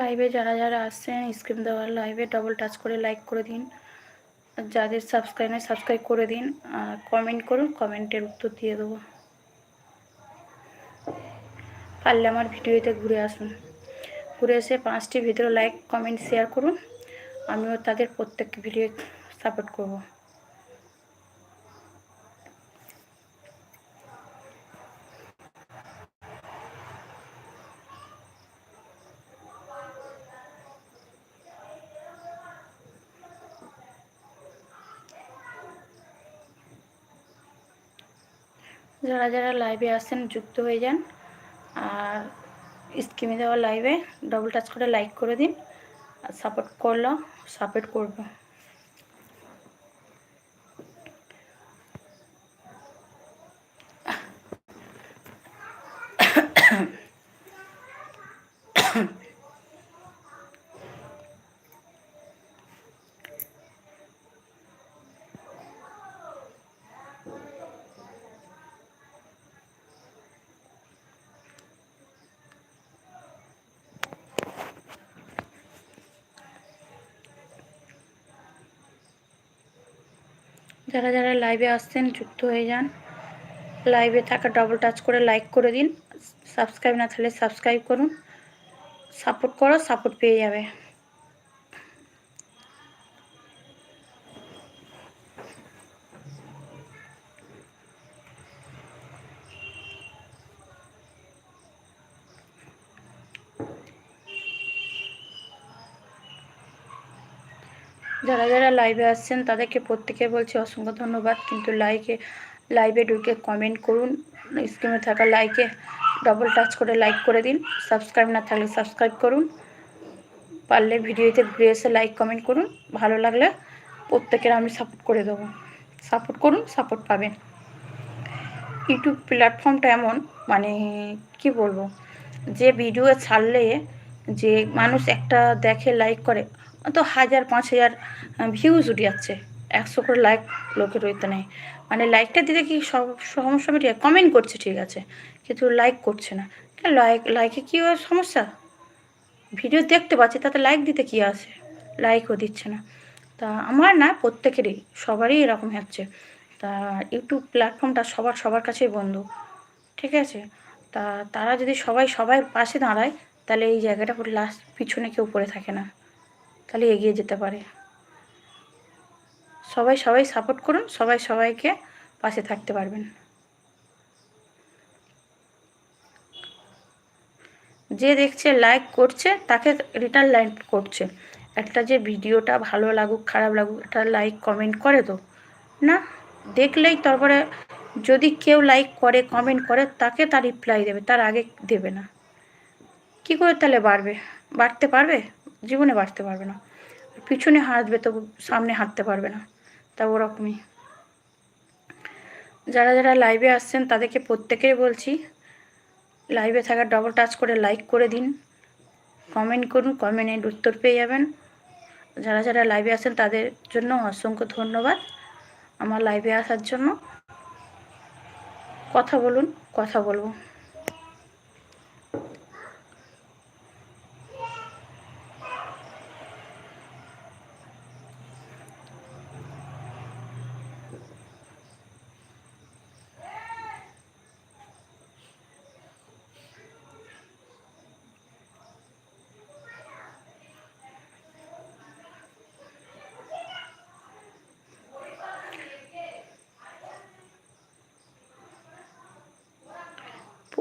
লাইভে যারা যারা আসছেন স্ক্রিন দেওয়ার লাইভে ডবল টাচ করে লাইক করে দিন। যাদের সাবস্ক্রাইব নেই সাবস্ক্রাইব করে দিন। আর কমেন্ট করুন কমেন্টের উত্তর দিয়ে দেবো। পারলে আমার ভিডিওতে ঘুরে আসুন। ঘুরে এসে পাঁচটি ভিডিও লাইক কমেন্ট শেয়ার করুন। আমিও তাদের প্রত্যেক ভিডিও সাপোর্ট করব। যারা যারা লাইভে আসেন যুক্ত হয়ে যান। আর স্কিমে দেওয়া লাইভে ডবল টাচ করে লাইক করে দিন। আর সাপোর্ট করল সাপোর্ট করব। যারা যারা লাইভে আসছেন, যুক্ত হয়ে যান। লাইভে থাকা ডবল টাচ করে লাইক করে দিন। সাবস্ক্রাইব না থাকলে সাবস্ক্রাইব করুন। সাপোর্ট করো সাপোর্ট পেয়ে যাবে। যারা যারা লাইভে আসছেন, তাদেরকে প্রত্যেকে বলছি অসংখ্য ধন্যবাদ। কিন্তু লাইকে লাইভে ঢুকে কমেন্ট করুন। স্ক্রিনে থাকা লাইকে ডবল টাচ করে লাইক করে দিন। সাবস্ক্রাইব না থাকলে সাবস্ক্রাইব করুন। পারলে ভিডিওতে ঘুরে এসে লাইক কমেন্ট করুন। ভালো লাগলে প্রত্যেকের আমি সাপোর্ট করে দেবো। সাপোর্ট করুন সাপোর্ট পাবেন। ইউটিউব প্ল্যাটফর্মটা এমন মানে কি বলব? যে ভিডিও ছাড়লে যে মানুষ একটা দেখে লাইক করে তো হাজার, পাঁচ হাজার ভিউজ উঠে যাচ্ছে একশো করে লাইক লোকের রইতে নেই। মানে লাইকটা দিতে কি সব সমস্যা মিটিয়ে কমেন্ট করছে, ঠিক আছে। কিন্তু লাইক করছে না। লাইক লাইকে কী সমস্যা? ভিডিও দেখতে পাচ্ছি, তাতে লাইক দিতে কী আছে? লাইকও দিচ্ছে না। তা আমার না প্রত্যেকেরই, সবারই এরকম হচ্ছে। তা ইউটিউব প্ল্যাটফর্মটা সবার সবার কাছেই বন্ধু। ঠিক আছে? তা তারা যদি সবাই সবাই পাশে দাঁড়ায়, তাহলে এই জায়গাটা পুরো লাস্ট পিছনে কেউ পড়ে থাকে না। তাহলে এগিয়ে যেতে পারে। সবাই সবাই সাপোর্ট করুন, সবাই সবাইকে পাশে থাকতে পারবেন। যে দেখছে লাইক করছে, তাকে রিটার্ন লাইক করছে। একটা যে ভিডিওটা ভালো লাগুক, খারাপ লাগুক, একটা লাইক কমেন্ট করে তো, না? দেখলেই তারপরে যদি কেউ লাইক করে কমেন্ট করে, তাকে তার রিপ্লাই দেবে, তার আগে দেবে না। কি করে তাহলে বাড়বে? বাড়তে পারবে? জীবনে বাড়তে পারবে না। পিছনে হাঁটবে তো সামনে হাঁটতে পারবে না তা ওরকমই। যারা যারা লাইভে আসছেন, তাদেরকে প্রত্যেকেই বলছি লাইভে থাকা ডবল টাচ করে লাইক করে দিন। কমেন্ট করুন কমেন্টের উত্তর পেয়ে যাবেন। যারা যারা লাইভে আসেন তাদের জন্য অসংখ্য ধন্যবাদ আমার লাইভে আসার জন্য। কথা বলুন, কথা বলব।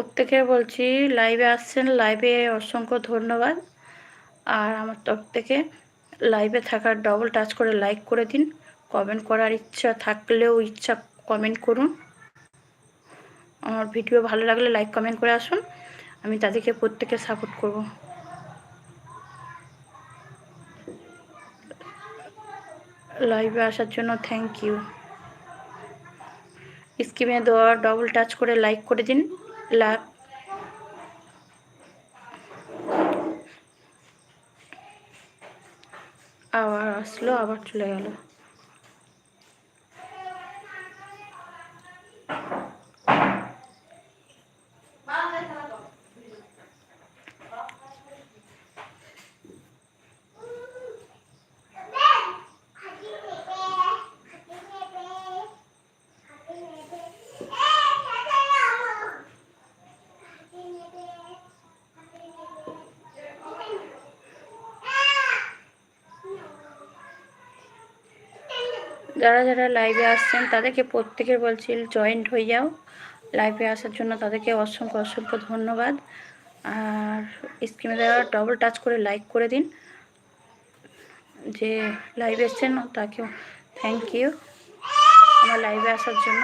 প্রত্যেকে বলছি লাইভে আসছেন লাইভে অসংখ্য ধন্যবাদ। আর আমার তরফ থেকে লাইভে থাকার ডবল টাচ করে লাইক করে দিন। কমেন্ট করার ইচ্ছা থাকলেও ইচ্ছা কমেন্ট করুন। আমার ভিডিও ভালো লাগলে লাইক কমেন্ট করে আসুন। আমি তাদেরকে প্রত্যেকে সাপোর্ট করব। লাইভে আসার জন্য থ্যাংক ইউ স্ক্রিনে দেওয়া ডবল টাচ করে লাইক করে দিন। লাভ আবার আসলো আবার চলে গেল। যারা যারা লাইভে আসছেন, তাদেরকে প্রত্যেকের বলছি জয়েন্ট হয়ে যাও। লাইভে আসার জন্য তাদেরকে অসংখ্য অসংখ্য ধন্যবাদ। আর স্ক্রিনে দেওয়া ডবল টাচ করে লাইক করে দিন। যে লাইভে এসছেন, তাকেও থ্যাংক ইউ আমার লাইভে আসার জন্য।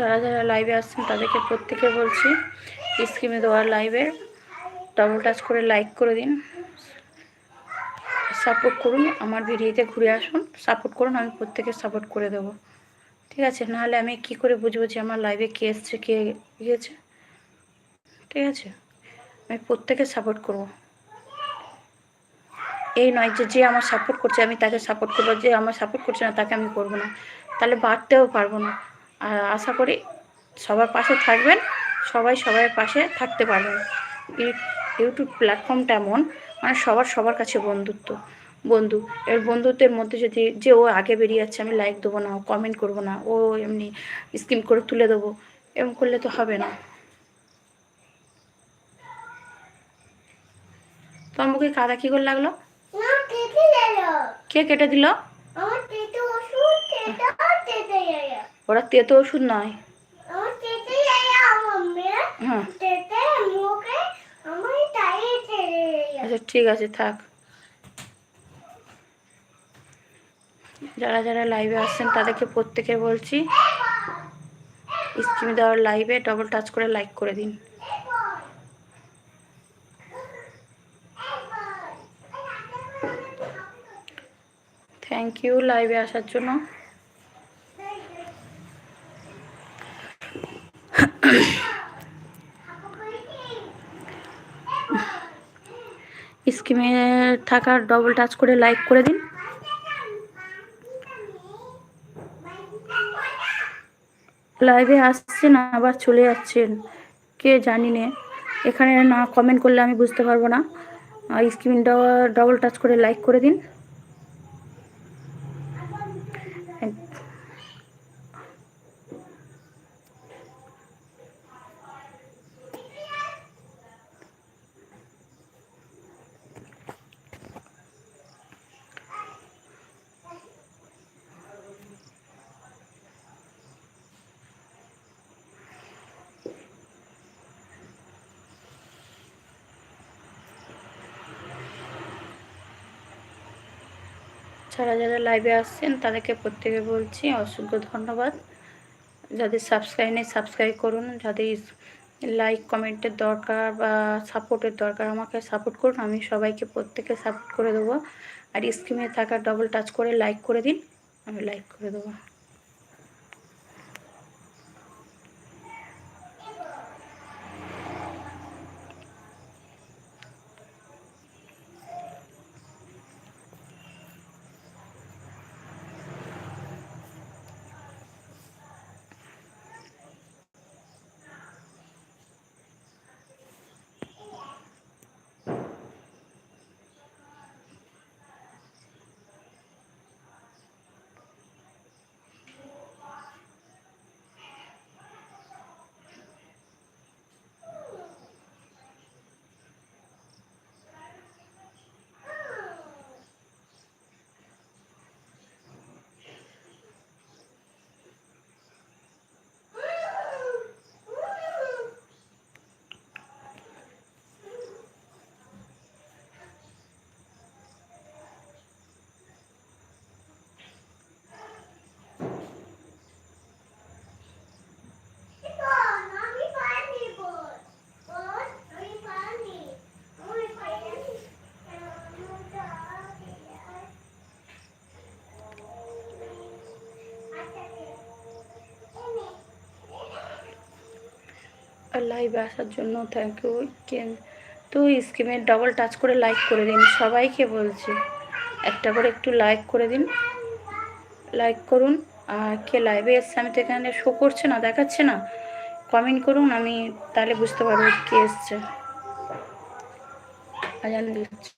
যারা যারা লাইভে আসছেন তাদেরকে প্রত্যেকে বলছি স্ক্রিনে দেওয়ার লাইভে ডবল টাচ করে লাইক করে দিন। সাপোর্ট করুন, আমার ভিডিওতে ঘুরে আসুন সাপোর্ট করুন, আমি প্রত্যেকে সাপোর্ট করে দেবো। ঠিক আছে? নাহলে আমি কি করে বুঝব যে আমার লাইভে কে এসছে, কে গিয়েছে? ঠিক আছে? আমি প্রত্যেকে সাপোর্ট করব। এই নয় যে যে আমার সাপোর্ট করছে, আমি তাকে সাপোর্ট করব, যে আমার সাপোর্ট করছে না, তাকে আমি করব না। তাহলে বাড়তেও পারব না। আশা করি সবার পাশে থাকবেন। সবাই সবার পাশে থাকতে পারবেন। ইউটিউব প্ল্যাটফর্মটা এমন মানে সবার সবার কাছে বন্ধুত্ব। বন্ধু এর বন্ধুত্বের মধ্যে যদি যে ও আগে বেরিয়ে যাচ্ছে আমি লাইক দেবো না কমেন্ট করব না ও এমনি স্ক্রিন করে তুলে দেবো এরকম করলে তো হবে না। তোমার মুখে কাদা কি করে লাগল? কে কেটে দিল? ওরা তেতো ওষুধ নয়। হ্যাঁ। আচ্ছা ঠিক আছে থাক। যারা যারা লাইভে আসছেন তাদেরকে প্রত্যেকে বলছি স্ক্রিনে দেওয়ার লাইভে ডবল টাচ করে লাইক করে দিন। থ্যাংক ইউ লাইভে আসার জন্য। স্কিমে থাকার ডবল টাচ করে লাইক করে দিন। লাইভে আসছেন, আবার চলে যাচ্ছেন। কে জানি নে। এখানে না কমেন্ট করলে আমি বুঝতে পারব না। স্ক্রিনটা ডবল টাচ করে লাইক করে দিন। যারা যারা লাইভে আসছেন, তাদেরকে প্রত্যেকে বলছি অসংখ্য ধন্যবাদ। যাদের সাবস্ক্রাইব নেই সাবস্ক্রাইব করুন। যাদের লাইক কমেন্টের দরকার বা সাপোর্টের দরকার, আমাকে সাপোর্ট করুন। আমি সবাইকে প্রত্যেকে সাপোর্ট করে দেবো। আর স্ক্রিনে থাকা ডবল টাচ করে লাইক করে দিন, আমি লাইক করে দেবো। লাইভে আসার জন্য থ্যাংক ইউ কেন তো স্কিমে ডবল টাচ করে লাইক করে দিন, সবাইকে বলছি। একটা করে একটু লাইক করে দিন। লাইক করুন। আর কে লাইভে এসছে, আমি তো এখানে শো করছে না, দেখাচ্ছে না। কমেন্ট করুন, আমি তাহলে বুঝতে পারব কে এসছে। আজান দিচ্ছে।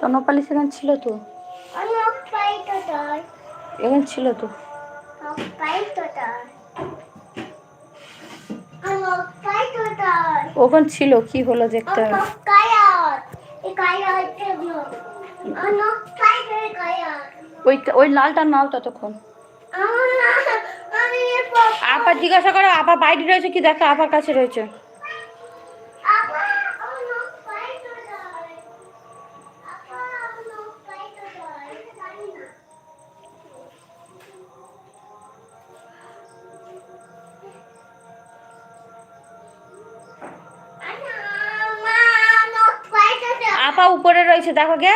তনপালি সেখানে ছিল তো। এখানে ছিল তো। ওখানে ছিল কি হলো দেখতে হবে। ওই ওই লালটা নাও ততক্ষণ। আপা জিজ্ঞাসা করো আপা বাইরে রয়েছে কি দেখো আপার কাছে রয়েছে। আপা উপরে রয়েছে দেখো গে।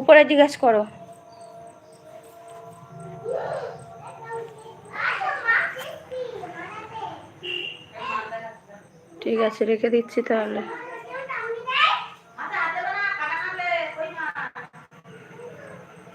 উপরে জিজ্ঞেস করো। ঠিক আছে রেখে দিচ্ছি তাহলে।